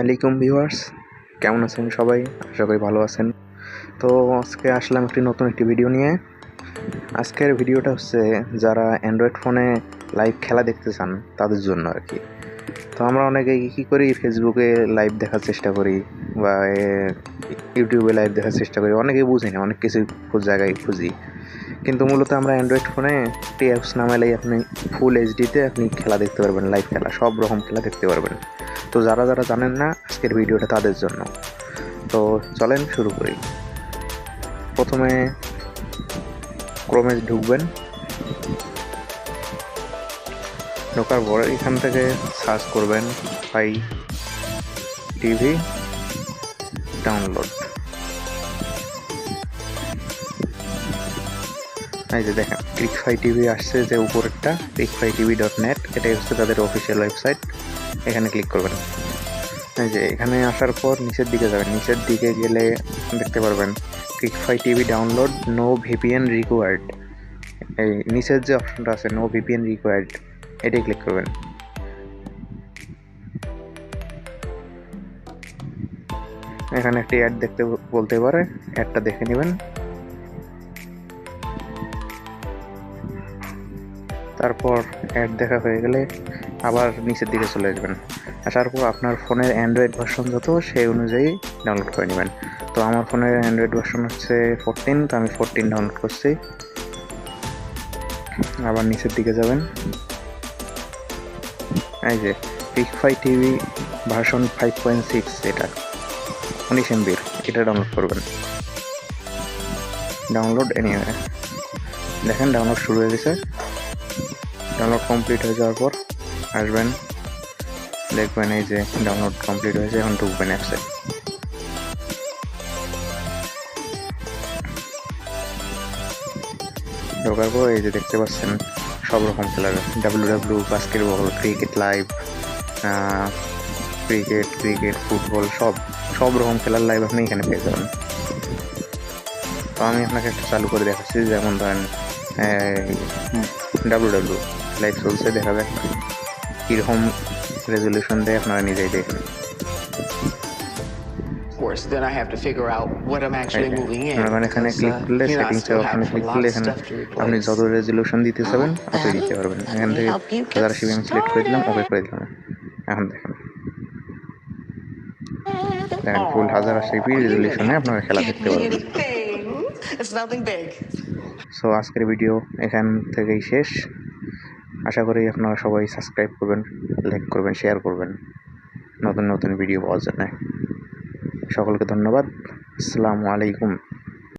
আলাইকুম ভিউয়ার্স। কেমন আছেন সবাই? আশা করি ভালো আছেন। তো আজকে আসলাম একটি নতুন একটি ভিডিও নিয়ে। আজকের ভিডিওটা হচ্ছে যারা অ্যান্ড্রয়েড ফোনে লাইভ খেলা দেখতে চান, তাদের জন্য আর কি। তো আমরা অনেকে কী করি ফেসবুকে লাইভ দেখার চেষ্টা করি বা ইউটিউবে লাইভ দেখার চেষ্টা করি। অনেকেই বুঝি না, অনেক কিছু জায়গায় খুঁজি। কিন্তু মূলত আমরা অ্যান্ড্রয়েড ফোনে একটি অ্যাপস নামালেই আপনি ফুল এইচডিতে আপনি খেলা দেখতে পারবেন লাইভ খেলা, সব রকম খেলা দেখতে পারবেন। তো যারা যারা জানেন না, আজকের ভিডিওটা তাদের জন্য। তো চলেন শুরু করি। প্রথমে ক্রমে ঢুকবেন। ঢোকার পর এখান থেকে সার্চ করবেন ফাই টিভি ডাউনলোড এই যে দেখেন ক্রিকফাই টিভি আসছে যে উপরেরটা ক্রিকফাই টিভি ডট নেট এটাই হচ্ছে তাদের অফিসিয়াল ওয়েবসাইট এখানে ক্লিক করবেন। এই যে এখানে আসার পর নিচের দিকে যাবেন। নিচের দিকে গেলে দেখতে পারবেন CricFy TV download no VPN required এই নিচের যে অপশনটা আছে নো ভিপিএন রিকোয়ার্ড এটাই ক্লিক করবেন। এখানে একটি অ্যাড দেখতে বলতে পারে অ্যাডটা দেখে নেবেন। তারপর অ্যাড দেখা হয়ে গেলে আবার নিচের দিকে চলে আসবেন। আসার পর আপনার ফোনের অ্যান্ড্রয়েড ভার্সন যত, সেই অনুযায়ী ডাউনলোড করে নেবেন। তো আমার ফোনের অ্যান্ড্রয়েড ভার্সন হচ্ছে ফোরটিন তো আমি ফোরটিন ডাউনলোড করছি। আবার নিচের দিকে যাবেন। এই যে পিক পিকফাই TV version five point six এটা। উনিশ এমবির এটা ডাউনলোড করবেন। ডাউনলোড এনিওয়ে দেখেন ডাউনলোড শুরু হয়ে গেছে। ডাউনলোড কমপ্লিট হয়ে যাওয়ার পর আসবেন, দেখবেন এই যে ডাউনলোড কমপ্লিট হয়েছে এখন ঢুকবেন অ্যাপসে ঢোকার পর এই যে দেখতে পাচ্ছেন সব রকম খেলার W W basketball cricket live cricket cricket football সব সব রকম খেলার লাইভ আপনি এখানে পেয়ে যাবেন। তো আমি আপনাকে একটা চালু করে দেখাচ্ছি, যেমন ধরেন ডাব্লিউ ডাব্লিউ লাইভ চলছে দেখা যাক কীরকম রেজলিউশন দেয় আপনারা নিজেই দেখেন course, then I have to figure out what I'm actually moving in. আপনারা এখানে ক্লিক uh, করলে সেটিংসে ওখানে ক্লিক এখানে আপনি যত রেজলিউশন দিতে চাবেন অতই দিতে পারবেন এখান থেকে হাজার আশি আমি সিলেক্ট করে দিলাম ওকে করে দিলাম। এখন দেখেন। দেখেন ফুল হাজার পি রেজলিউশনে আপনারা খেলা দেখতে পারবেন. সো আজকের ভিডিও এখান থেকেই শেষ। আশা করি আপনারা সবাই সাবস্ক্রাইব করবেন লাইক করবেন শেয়ার করবেন। নতুন নতুন ভিডিও পাওয়ার জন্যে। সকলকে ধন্যবাদ। আসসালামু আলাইকুম।